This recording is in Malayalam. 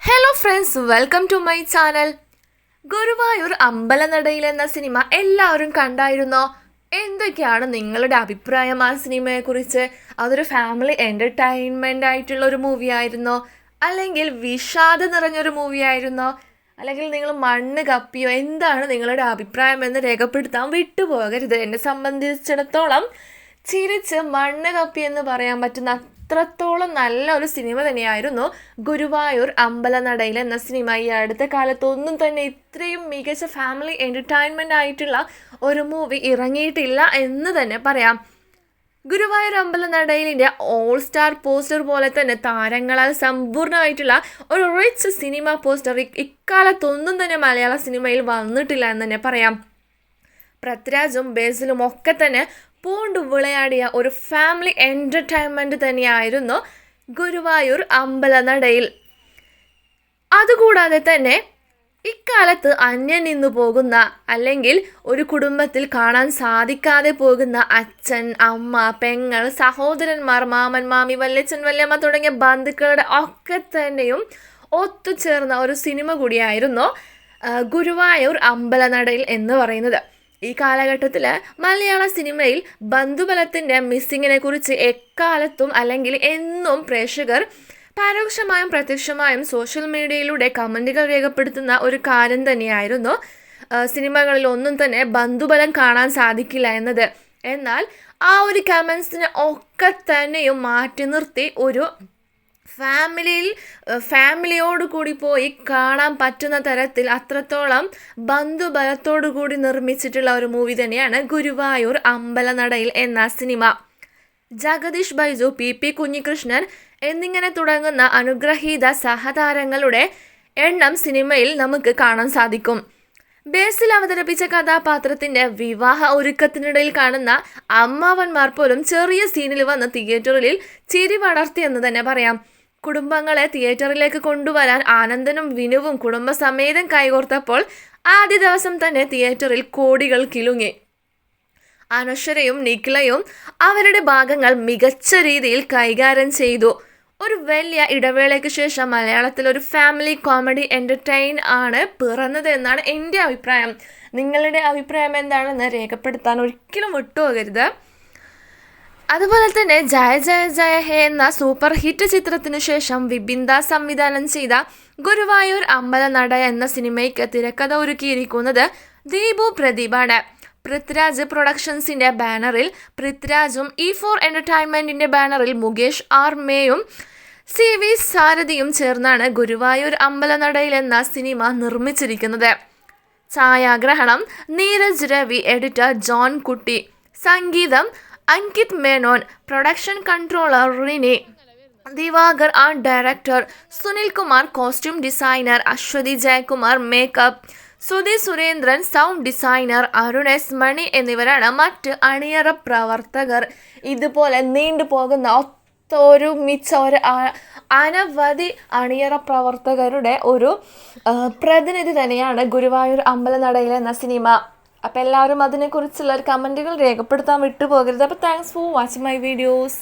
Hello friends welcome to my channel Guruvayur അമ്പലനടയിൽ എന്ന സിനിമ എല്ലാവരും കണ്ടായിരുന്നോ? എന്തൊക്കെയാണ് നിങ്ങളുടെ അഭിപ്രായം ആ സിനിമയെക്കുറിച്ച്? അതൊരു ഫാമിലി എന്റർടൈൻമെന്റ് ആയിട്ടുള്ള ഒരു മൂവി ആയിരുന്നോ? അല്ലെങ്കിൽ വിഷാദം നിറഞ്ഞൊരു മൂവി ആയിരുന്നോ? അല്ലെങ്കിൽ നിങ്ങൾ മണ്ണ് കപ്പിയോ? എന്താണ് നിങ്ങളുടെ അഭിപ്രായം എന്ന് രേഖപ്പെടുത്താൻ വിട്ടുപോകരുത്. എന്നെ സംബന്ധിച്ചിടത്തോളം ചിരിച്ച് മണ്ണ് കപ്പി എന്ന് പറയാൻ പറ്റുന്ന അത്രത്തോളം നല്ല ഒരു സിനിമ തന്നെയായിരുന്നു ഗുരുവായൂർ അമ്പലനടയിൽ എന്ന സിനിമ. ഈ അടുത്ത കാലത്തൊന്നും തന്നെ ഇത്രയും മികച്ച ഫാമിലി എന്റർടൈൻമെന്റ് ആയിട്ടുള്ള ഒരു മൂവി ഇറങ്ങിയിട്ടില്ല എന്ന് തന്നെ പറയാം. ഗുരുവായൂർ അമ്പലനടയിലിന്റെ ഓൾ സ്റ്റാർ പോസ്റ്റർ പോലെ തന്നെ താരങ്ങളാൽ സമ്പൂർണമായിട്ടുള്ള ഒരു റിച്ച് സിനിമ പോസ്റ്റർ ഇക്കാലത്തൊന്നും തന്നെ മലയാള സിനിമയിൽ വന്നിട്ടില്ല എന്ന് തന്നെ പറയാം. പൃഥ്വിരാജും ബേസിലും ഒക്കെ തന്നെ പൂണ്ട് വിളയാടിയ ഒരു ഫാമിലി എന്റർടൈൻമെന്റ് തന്നെയായിരുന്നു ഗുരുവായൂർ അമ്പലനടയിൽ അതുകൂടാതെ തന്നെ ഇക്കാലത്ത് അന്യം നിന്നു പോകുന്ന അല്ലെങ്കിൽ ഒരു കുടുംബത്തിൽ കാണാൻ സാധിക്കാതെ പോകുന്ന അച്ഛൻ അമ്മ പെങ്ങൾ സഹോദരന്മാർ മാമൻ മാമി വല്ലച്ചൻ വല്യമ്മ തുടങ്ങിയ ബന്ധുക്കളുടെ ഒക്കെ തന്നെയും ഒത്തുചേർന്ന ഒരു സിനിമ കൂടിയായിരുന്നു ഗുരുവായൂർ അമ്പലനടയിൽ എന്ന് പറയുന്നത്. ഈ കാലഘട്ടത്തിൽ മലയാള സിനിമയിൽ ബന്ധുബലത്തിന്റെ മിസ്സിങ്ങിനെ കുറിച്ച് എക്കാലത്തും അല്ലെങ്കിൽ എന്നും പ്രേക്ഷകർ പരോക്ഷമായും പ്രത്യക്ഷമായും സോഷ്യൽ മീഡിയയിലൂടെ കമന്റുകൾ രേഖപ്പെടുത്തുന്ന ഒരു കാര്യം തന്നെയായിരുന്നു സിനിമകളിൽ ഒന്നും തന്നെ ബന്ധുബലം കാണാൻ സാധിക്കില്ല എന്നത്. എന്നാൽ ആ ഒരു കമൻസിനെ ഒക്കെ തന്നെയും മാറ്റി നിർത്തി ഒരു ഫാമിലിയിൽ ഫാമിലിയോട് കൂടി പോയി കാണാൻ പറ്റുന്ന തരത്തിൽ അത്രത്തോളം ബന്ധുബലത്തോടു കൂടി നിർമ്മിച്ചിട്ടുള്ള ഒരു മൂവി തന്നെയാണ് ഗുരുവായൂർ അമ്പലനടയിൽ എന്ന സിനിമ ജഗദീഷ് ബൈജു പി പി കുഞ്ഞികൃഷ്ണൻ എന്നിങ്ങനെ തുടങ്ങുന്ന അനുഗ്രഹീത സഹതാരങ്ങളുടെ എണ്ണം സിനിമയിൽ നമുക്ക് കാണാൻ സാധിക്കും. ബേസിൽ അവതരിപ്പിച്ച കഥാപാത്രത്തിന്റെ വിവാഹ ഒരുക്കത്തിനിടയിൽ കാണുന്ന അമ്മാവന്മാർ പോലും ചെറിയ സീനിൽ വന്ന് തിയേറ്ററിൽ ചിരി വളർത്തിയെന്ന് തന്നെ പറയാം. കുടുംബങ്ങളെ തിയേറ്ററിലേക്ക് കൊണ്ടുവരാൻ ആനന്ദനും വിനുവും കുടുംബസമേതം കൈകോർത്തപ്പോൾ ആദ്യ ദിവസം തന്നെ തിയേറ്ററിൽ കോടികൾ കിലുങ്ങി. അനശ്വരയും നിഖിലയും അവരുടെ ഭാഗങ്ങൾ മികച്ച രീതിയിൽ കൈകാര്യം ചെയ്തു. ഒരു വലിയ ഇടവേളയ്ക്ക് ശേഷം മലയാളത്തിൽ ഒരു ഫാമിലി കോമഡി എന്റർടൈൻ ആണ് പിറന്നത് എന്നാണ് എന്റെ അഭിപ്രായം. നിങ്ങളുടെ അഭിപ്രായം എന്താണെന്ന് രേഖപ്പെടുത്താൻ ഒരിക്കലും വിട്ടുപോകരുത്. അതുപോലെ തന്നെ ജയ ജയ ജയ ഹേ എന്ന സൂപ്പർ ഹിറ്റ് ചിത്രത്തിനു ശേഷം വിബിന്ദ സംവിധാനം ചെയ്ത ഗുരുവായൂർ അമ്പലനട എന്ന സിനിമയ്ക്ക് തിരക്കഥ ഒരുക്കിയിരിക്കുന്നത് ദീപു പ്രദീപാണ്. പൃഥ്വിരാജ് പ്രൊഡക്ഷൻസിന്റെ ബാനറിൽ പൃഥ്വിരാജും ഇ ഫോർ എന്റർടൈൻമെന്റിന്റെ ബാനറിൽ മുകേഷ് ആർ മേയും സി വി സാരഥിയും ചേർന്നാണ് ഗുരുവായൂർ അമ്പലനടയിൽ എന്ന സിനിമ നിർമ്മിച്ചിരിക്കുന്നത്. ഛായാഗ്രഹണം നീരജ് രവി എഡിറ്റർ ജോൺ കുട്ടി. സംഗീതം Ankit Menon production controller Rini Divakar art director Sunil Kumar costume designer Aswathy Jayakumar makeup Sruthi Surendran sound designer Arun S Mani എന്നിവരാണ് മറ്റ് അണിയറ പ്രവർത്തകർ. ഇതുപോലെ നീണ്ടു പോകുന്ന ഒരു ആ- അനവധി അണിയറ പ്രവർത്തകരുടെ ഒരു പ്രതിനിധി തന്നെയാണ് ഗുരുവായൂർ അമ്പലനടയിൽ എന്ന സിനിമ. അപ്പോൾ എല്ലാവരും അതിനെക്കുറിച്ചുള്ള കമന്റുകൾ രേഖപ്പെടുത്താൻ വിട്ടുപോകരുത്. അപ്പോൾ thanks for watching my videos